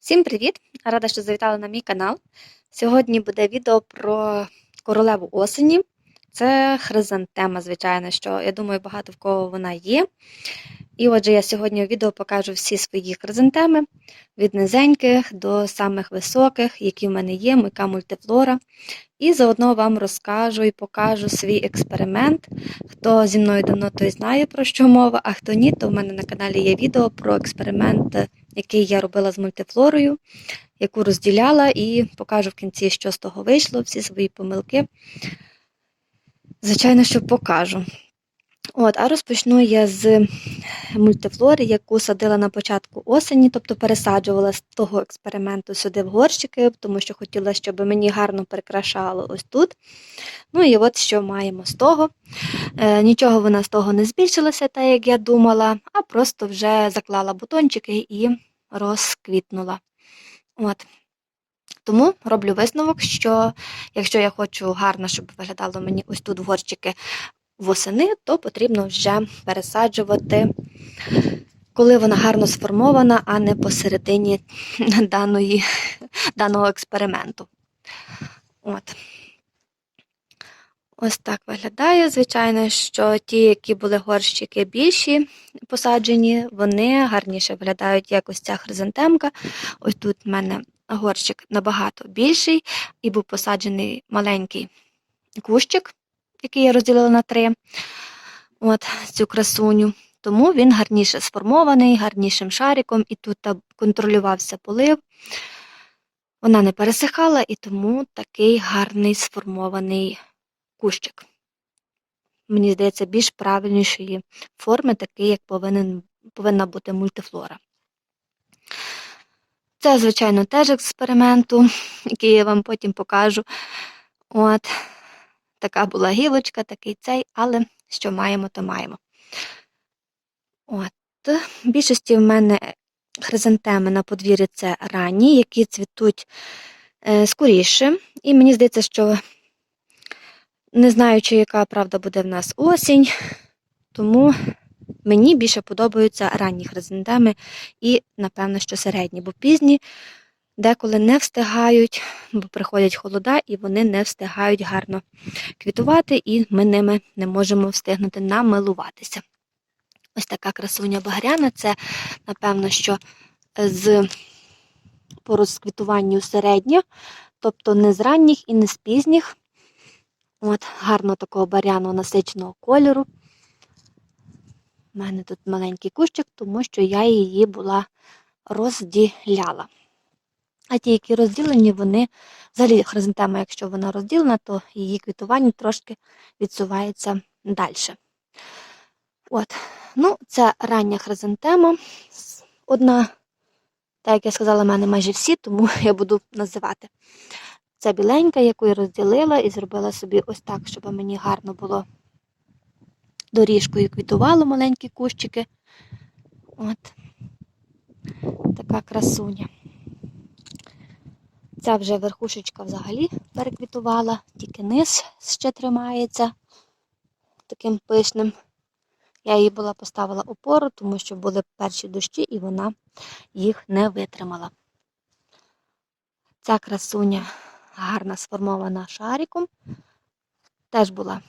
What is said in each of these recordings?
Всім привіт! Рада, що завітали на мій канал. Сьогодні буде відео про королеву осені. Це хризантема, звичайно, що я думаю, багато в кого вона є. І отже, я сьогодні у відео покажу всі свої хризантеми від низеньких до самих високих, які в мене є, яка мультифлора. І заодно вам розкажу і покажу свій експеримент. Хто зі мною давно, той знає, про що мова, а хто ні, то в мене на каналі є відео про експеримент, який я робила з мультифлорою, яку розділяла, і покажу в кінці, що з того вийшло, всі свої помилки. Звичайно, що покажу. От, А розпочну я з мультифлори, яку садила на початку осені, тобто пересаджувала з того експерименту сюди в горщики, тому що хотіла, щоб мені гарно прикрашало ось тут. Ну і от що маємо з того. Е, Нічого вона з того не збільшилася, так як я думала, а просто вже заклала бутончики і розквітнула. От. Тому роблю висновок, що якщо я хочу гарно, щоб виглядало мені ось тут в горщики восени, то потрібно вже пересаджувати, коли вона гарно сформована, а не посередині даної, даного експерименту. От. Ось так виглядає. Звичайно, що ті, які були горщики більші посаджені, вони гарніше виглядають як ось ця хризантемка. Ось тут в мене горщик набагато більший, і був посаджений маленький кущик, який я розділила на три. От цю красуню. Тому він гарніше сформований, гарнішим шариком, і тут контролювався полив. Вона не пересихала, і тому такий гарний сформований кущик. Мені здається, більш правильнішої форми, такий, як повинен, повинна бути мультифлора. Це, звичайно, теж експерименту, який я вам потім покажу. От, така була гілочка, такий цей, але що маємо, то маємо. От, в більшості в мене хризантеми на подвір'ї це ранні, які цвітуть е, скоріше. І мені здається, що не знаю, чи яка правда буде в нас осінь, тому мені більше подобаються ранні хризантеми і, напевно, що середні, бо пізні деколи не встигають, бо приходять холода, і вони не встигають гарно квітувати, і ми ними не можемо встигнути намилуватися. Ось така красуня багряна, це, напевно, що з по розквітуванню середня, тобто не з ранніх і не з пізніх. От, гарно такого баряного насиченого кольору. У мене тут маленький кущик, тому що я її була розділяла. А ті, які розділені, вони, взагалі, хризантема, якщо вона розділена, то її квітування трошки відсувається далі. От, ну, це рання хризантема. Одна, так як я сказала, в мене майже всі, тому я буду називати. Це біленька, яку я розділила і зробила собі ось так, щоб мені гарно було доріжкою квітувало маленькі кущики. От така красуня. Ця вже верхушечка взагалі переквітувала, тільки низ ще тримається таким пишним. Я її була поставила опору, тому що були перші дощі, і вона їх не витримала. Ця красуня гарно сформована шариком, теж була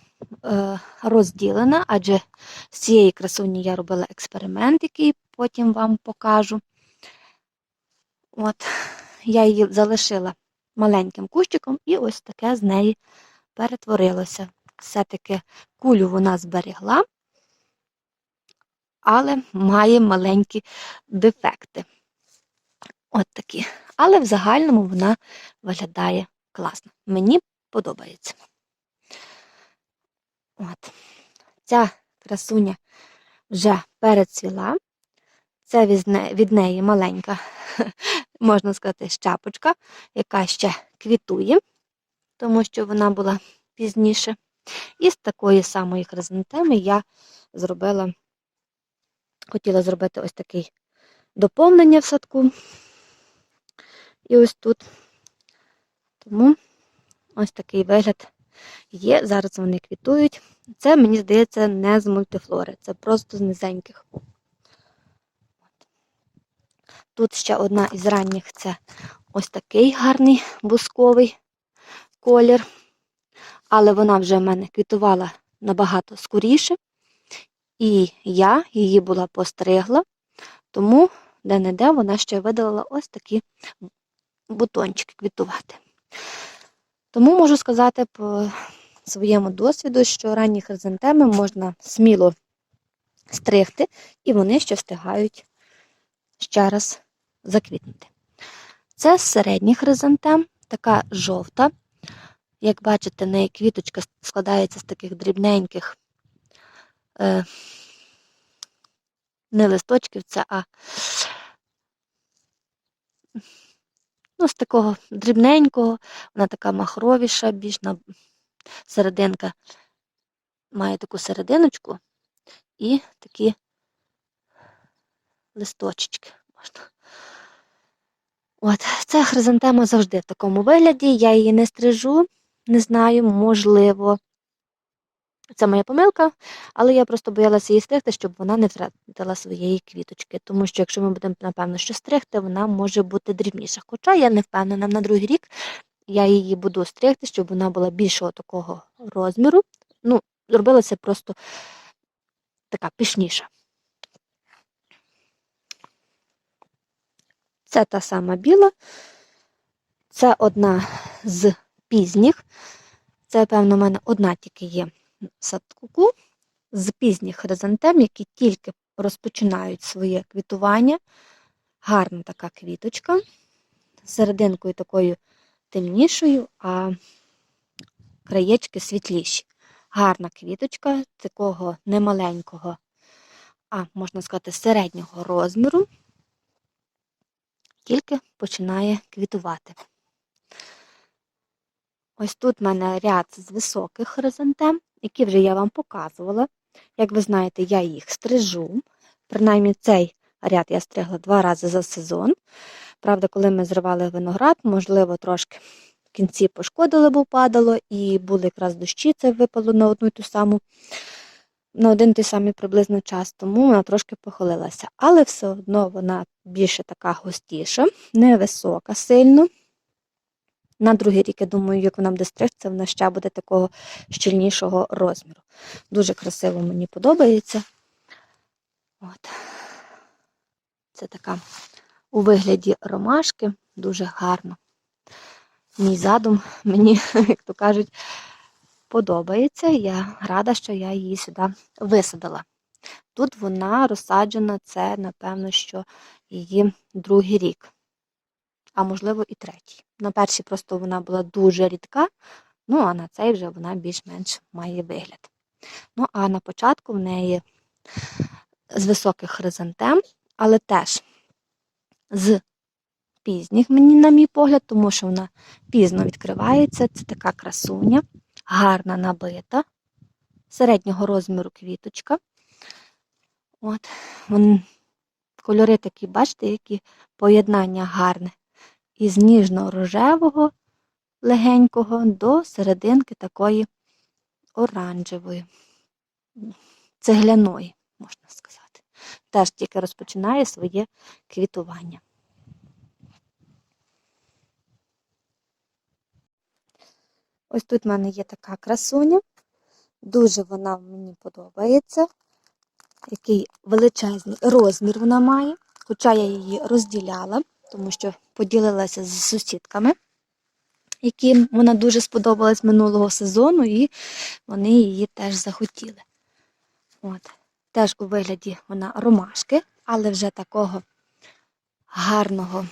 е, розділена, адже з цієї красуні я робила експеримент, який потім вам покажу. От, я її залишила маленьким кущиком, і ось таке з неї перетворилося. Все-таки кулю вона зберегла, але має маленькі дефекти. От такі. Але в загальному вона виглядає класно. Мені подобається. От. Ця красуня вже перецвіла. Це від неї маленька, можна сказати, щапочка, яка ще квітує, тому що вона була пізніше. І з такої самої хризантеми я зробила, хотіла зробити ось такий доповнення в садку. І ось тут. Тому ось такий вигляд є. Зараз вони квітують. Це, мені здається, не з мультифлори, це просто з низеньких. Тут ще одна із ранніх це ось такий гарний бусковий колір. Але вона вже в мене квітувала набагато скоріше. І я її була постригла, тому де-не-де вона ще видалила ось такі бутончики квітувати. Тому можу сказати по своєму досвіду, що ранні хризантеми можна сміло стригти, і вони ще встигають ще раз заквітнути. Це середній хризантем, така жовта. Як бачите, неї квіточка складається з таких дрібненьких, е, не листочків, це, а ну, з такого дрібненького, вона така махровіша, більш на серединка має таку серединочку і такі листочечки можна. От, ця хризантема завжди в такому вигляді. Я її не стрижу, не знаю, можливо. Це моя помилка, але я просто боялася її стригти, щоб вона не втратила своєї квіточки. Тому що, якщо ми будемо, напевно, що стригти, вона може бути дрібніша. Хоча я не впевнена на другий рік, я її буду стригти, щоб вона була більшого такого розміру. Ну, зробилася просто така пишніша. Це та сама біла. Це одна з пізніх. Це, певно, в мене одна тільки є в садку з пізніх хризантем, які тільки розпочинають своє квітування. Гарна така квіточка. Серединкою такою темнішою, а краєчки світліші. Гарна квіточка, такого немаленького, а можна сказати, середнього розміру тільки починає квітувати. Ось тут в мене ряд з високих хризантем, які вже я вам показувала. Як ви знаєте, я їх стрижу. Принаймні цей ряд я стригла два рази за сезон. Правда, коли ми зривали виноград, можливо, трошки в кінці пошкодили, бо падало, і були якраз дощі, це випало на одну і ту саму на один той самий приблизно час, тому вона трошки похилилася. Але все одно вона більше така густіша, невисока сильно. На другий рік, я думаю, як вона буде стригтися, вона ще буде такого щільнішого розміру. Дуже красиво мені подобається. От. Це така у вигляді ромашки, дуже гарно. Мій задум мені, як то кажуть, подобається. Я рада, що я її сюди висадила. Тут вона розсаджена, це, напевно, що її другий рік, а можливо і третій. На першій просто вона була дуже рідка, ну а на цей вже вона більш-менш має вигляд. Ну, а на початку в неї з високих хризантем, але теж з пізніх, мені, на мій погляд, тому що вона пізно відкривається. Це така красуня гарна набита, середнього розміру квіточка. От, вон, Кольори такі, бачите, які поєднання гарне. Із ніжно-рожевого легенького до серединки такої оранжевої, цегляної, можна сказати. Теж тільки розпочинає своє квітування. Ось тут в мене є така красуня. Дуже вона мені подобається. Який величезний розмір вона має. Хоча я її розділяла, тому що поділилася з сусідками, яким вона дуже сподобалась минулого сезону, і вони її теж захотіли. От. Теж у вигляді вона ромашки, але вже такого гарного,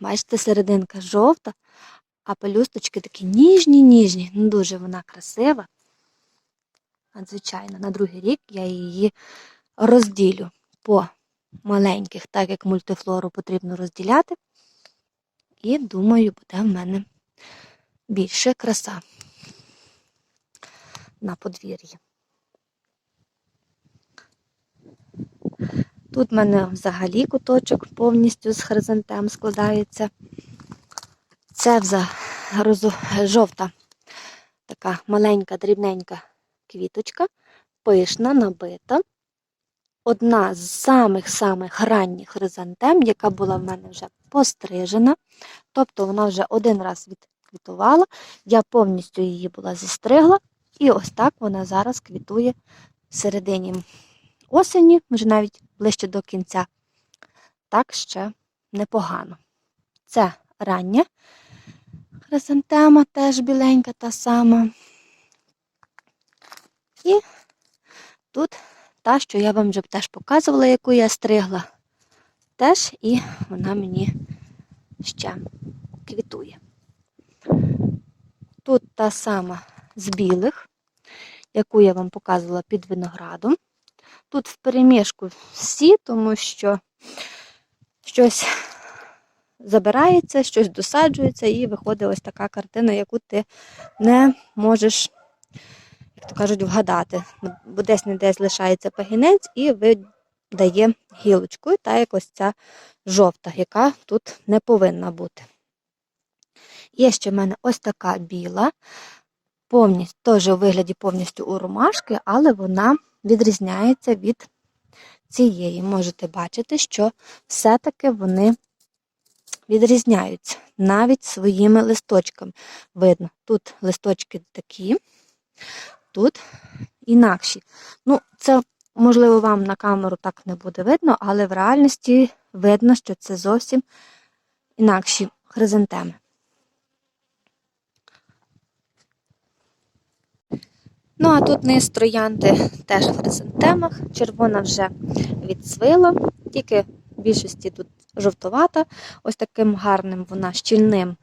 бачите, серединка жовта, а пелюсточки такі ніжні-ніжні. Ну, дуже вона красива. Надзвичайно, на другий рік я її розділю по маленьких, так як мультифлору потрібно розділяти. І, думаю, буде в мене більше краса на подвір'ї. Тут в мене взагалі куточок повністю з хризантем складається. Це жовта, така маленька, дрібненька квіточка, пишна, набита. одна з самих-самих ранніх хризантем, яка була в мене вже пострижена. Тобто вона вже один раз відквітувала, я повністю її була зістригла, і ось так вона зараз квітує в середині осені, вже навіть ближче до кінця. Так ще непогано. Це рання хризантема, теж біленька та сама. І тут та, що я вам вже теж показувала, яку я стригла. Теж і вона мені ще квітує. Тут та сама з білих, яку я вам показувала під виноградом. Тут в перемішку всі, тому що щось забирається, щось досаджується, і виходить ось така картина, яку ти не можеш, як то кажуть, вгадати. Бо десь не десь лишається пагінець і видає гілочку, та як ось ця жовта, яка тут не повинна бути. Є ще в мене ось така біла, повністю, теж у вигляді повністю у ромашки, але вона відрізняється від цієї. Можете бачити, що все-таки вони відрізняються навіть своїми листочками. Видно, тут листочки такі, тут інакші. Ну, це, можливо, вам на камеру так не буде видно, але в реальності видно, що це зовсім інакші хризантеми. Ну, а тут низ троянди теж в хризантемах. Червона вже відсвила, тільки в більшості тут жовтовата. Ось таким гарним вона щільним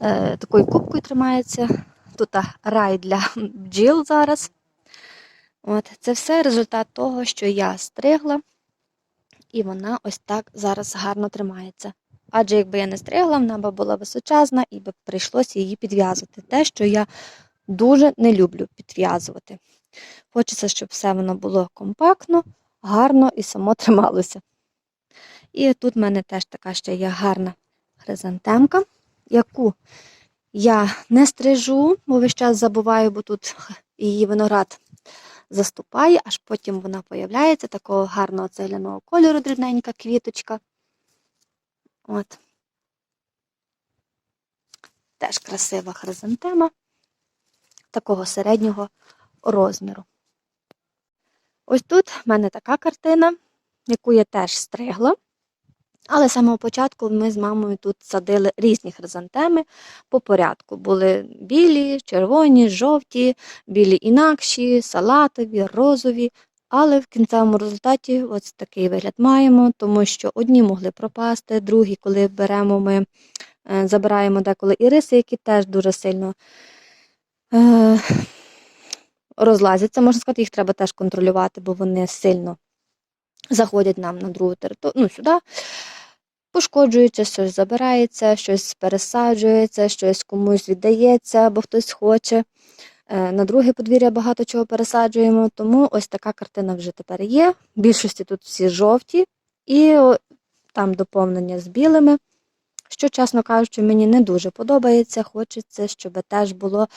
е, такою кубкою тримається. Тут рай для бджіл зараз. От, Це все результат того, що я стригла, і вона ось так зараз гарно тримається. Адже якби я не стригла, вона б була височезна і б прийшлося її підв'язувати. Те, що я дуже не люблю підв'язувати. Хочеться, щоб все воно було компактно, гарно і само трималося. І тут в мене теж така ще є гарна хризантемка, яку я не стрижу, бо весь час забуваю, бо тут її виноград заступає, аж потім вона появляється такого гарного цегляного кольору, дрібненька квіточка. От. Теж красива хризантема такого середнього розміру. Ось тут в мене така картина, яку я теж стригла. Але з самого початку ми з мамою тут садили різні хризантеми по порядку. Були білі, червоні, жовті, білі інакші, салатові, розові. Але в кінцевому результаті ось такий вигляд маємо, тому що одні могли пропасти, другі, коли беремо, ми е, забираємо деколи іриси, які теж дуже сильно е, розлазяться. Можна сказати, їх треба теж контролювати, бо вони сильно заходять нам на другу територію, ну, сюди. Пошкоджується, щось забирається, щось пересаджується, щось комусь віддається, бо хтось хоче. Е, на друге подвір'я багато чого пересаджуємо, тому ось така картина вже тепер є. В більшості тут всі жовті, і там доповнення з білими. Що, чесно кажучи, мені не дуже подобається. Хочеться, щоб теж було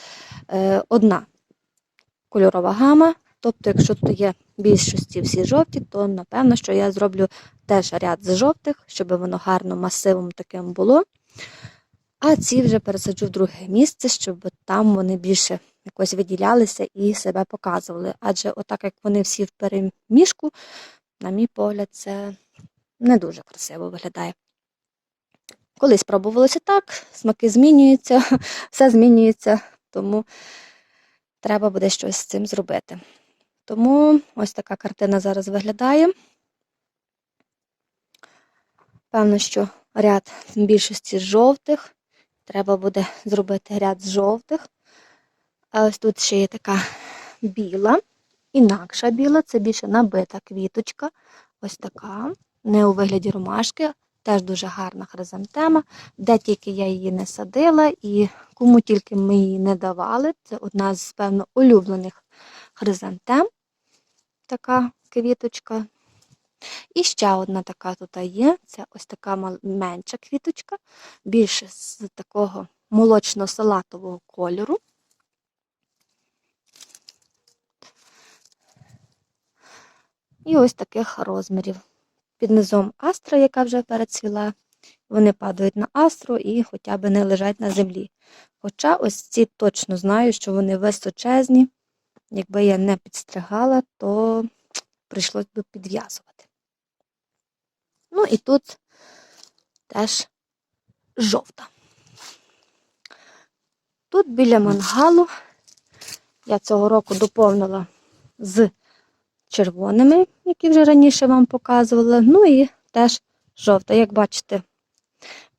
е, одна кольорова гама. Тобто, якщо тут є більшості всі жовті, то напевно, що я зроблю теж ряд з жовтих, щоб воно гарно масивом таким було. А ці вже пересаджу в друге місце, щоб там вони більше якось виділялися і себе показували. Адже, отак як вони всі в переміжку, на мій погляд, це не дуже красиво виглядає. Колись пробувалося так, смаки змінюються, все змінюється, тому треба буде щось з цим зробити. Тому ось така картина зараз виглядає. Певно, що ряд більшості жовтих. Треба буде зробити ряд з жовтих. А ось тут ще є така біла, інакша біла, це більше набита квіточка. Ось така, не у вигляді ромашки, теж дуже гарна хризантема. Де тільки я її не садила, і кому тільки ми її не давали. Це одна з, певно, улюблених хризантем така квіточка. І ще одна така тут є. Це ось така менша квіточка, більше з такого молочно-салатового кольору. І ось таких розмірів. Під низом астра, яка вже перецвіла, вони падають на астру і хоча б не лежать на землі. Хоча ось ці точно знаю, що вони височезні. Якби я не підстригала, то прийшлось би підв'язувати. Ну і тут теж жовта. Тут біля мангалу я цього року доповнила з червоними, які вже раніше вам показувала. Ну і теж жовта. Як бачите, в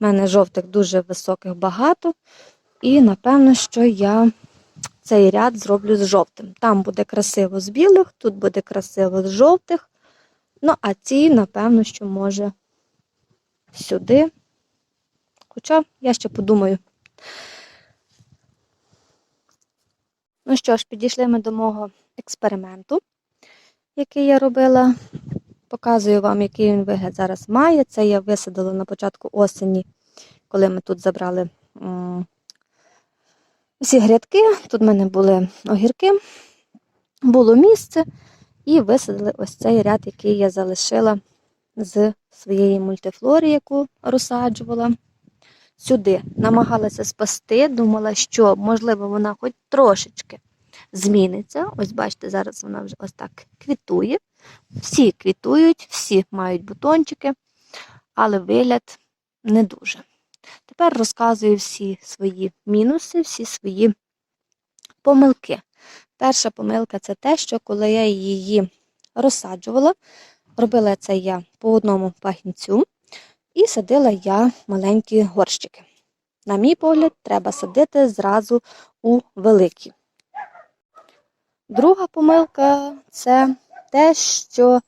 мене жовтих дуже високих багато. І напевно, що я цей ряд зроблю з жовтим. Там буде красиво з білих, тут буде красиво з жовтих. Ну, а ці, напевно, що може сюди. Хоча я ще подумаю. Ну що ж, підійшли ми до мого експерименту, який я робила. Показую вам, який він вигляд зараз має. Це я висадила на початку осені, коли ми тут забрали всі грядки. Тут в мене були огірки, було місце, і висадили ось цей ряд, який я залишила з своєї мультифлори, яку розсаджувала. Сюди намагалася спасти, думала, що, можливо, вона хоч трошечки зміниться. Ось бачите, зараз вона вже ось так квітує. Всі квітують, всі мають бутончики, але вигляд не дуже. Тепер розказую всі свої мінуси, всі свої помилки. Перша помилка це те, що коли я її розсаджувала, робила це я по одному пагінцю і садила я маленькі горщики. На мій погляд, треба садити зразу у великі. Друга помилка це те, що,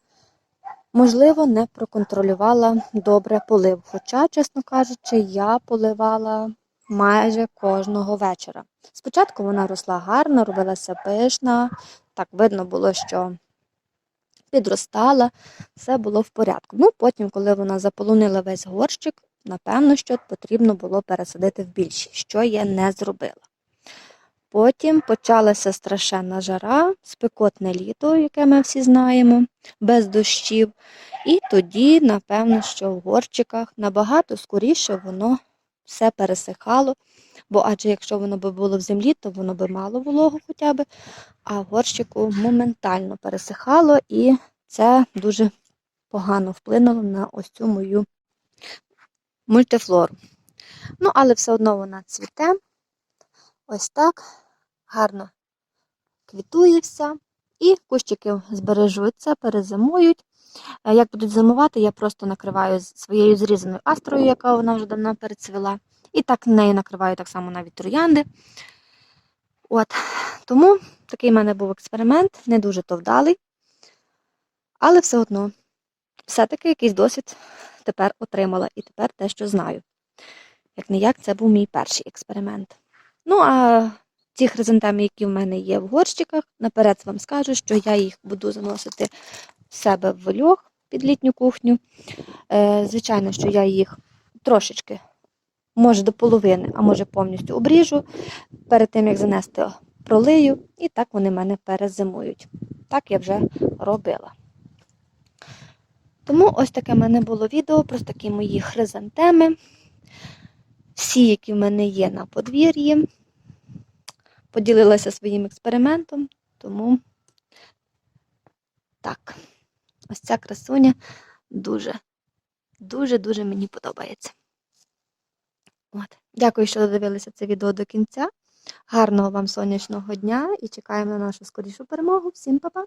можливо, не проконтролювала добре полив. Хоча, чесно кажучи, я поливала майже кожного вечора. Спочатку вона росла гарно, робилася пишна, так видно було, що підростала, все було в порядку. Ну, потім, коли вона заполонила весь горщик, напевно, що потрібно було пересадити в більші, що я не зробила. Потім почалася страшенна жара, спекотне літо, яке ми всі знаємо, без дощів. І тоді, напевно, що в горчиках набагато скоріше воно все пересихало. Бо адже якщо воно би було в землі, то воно би мало вологу хоча б, а горщику моментально пересихало, і це дуже погано вплинуло на ось цю мою мультифлору. Ну, але все одно вона цвіте. Ось так гарно квітує вся. І кущики збережуться, перезимують. Е, Як будуть зимувати, я просто накриваю своєю зрізаною астрою, яка вона вже давно перецвіла. І так нею накриваю так само навіть троянди. От. Тому такий в мене був експеримент, не дуже то вдалий. Але все одно, все-таки якийсь досвід тепер отримала і тепер те, що знаю. Як не як, це був мій перший експеримент. Ну, а ті хризантеми, які в мене є в горщиках, наперед вам скажу, що я їх буду заносити себе в вольох під літню кухню. Е, звичайно, що я їх трошечки, може до половини, а може повністю обріжу. Перед тим, як занести, пролию, і так вони мене перезимують. Так я вже робила. Тому ось таке в мене було відео про такі мої хризантеми. Всі, які в мене є на подвір'ї. Поділилася своїм експериментом, тому так, ось ця красуня дуже, дуже-дуже мені подобається. От. Дякую, що додивилися це відео до кінця. Гарного вам сонячного дня і чекаємо на нашу скорішу перемогу. Всім па-па!